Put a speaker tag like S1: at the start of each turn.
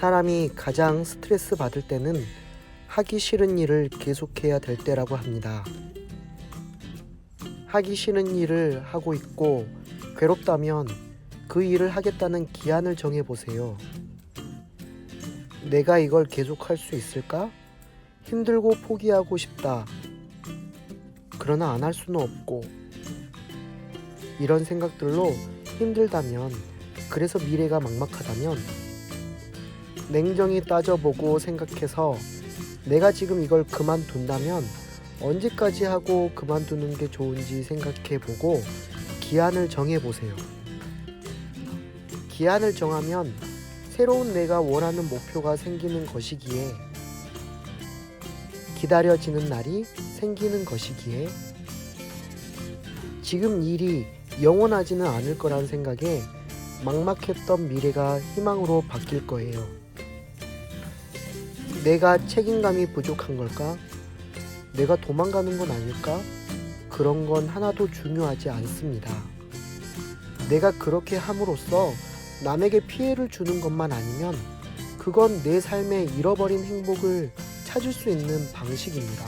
S1: 사람이 가장 스트레스 받을 때는 하기 싫은 일을 계속해야 될 때라고 합니다. 하기 싫은 일을 하고 있고 괴롭다면 그 일을 하겠다는 기한을 정해 보세요. 내가 이걸 계속할 수 있을까? 힘들고 포기하고 싶다. 그러나 안 할 수는 없고 이런 생각들로 힘들다면 그래서 미래가 막막하다면 냉정히 따져보고 생각해서 내가 지금 이걸 그만둔다면 언제까지 하고 그만두는 게 좋은지 생각해보고 기한을 정해보세요. 기한을 정하면 새로운 내가 원하는 목표가 생기는 것이기에 기다려지는 날이 생기는 것이기에 지금 일이 영원하지는 않을 거란 생각에 막막했던 미래가 희망으로 바뀔 거예요. 내가 책임감이 부족한 걸까? 내가 도망가는 건 아닐까? 그런 건 하나도 중요하지 않습니다. 내가 그렇게 함으로써 남에게 피해를 주는 것만 아니면 그건 내 삶에 잃어버린 행복을 찾을 수 있는 방식입니다.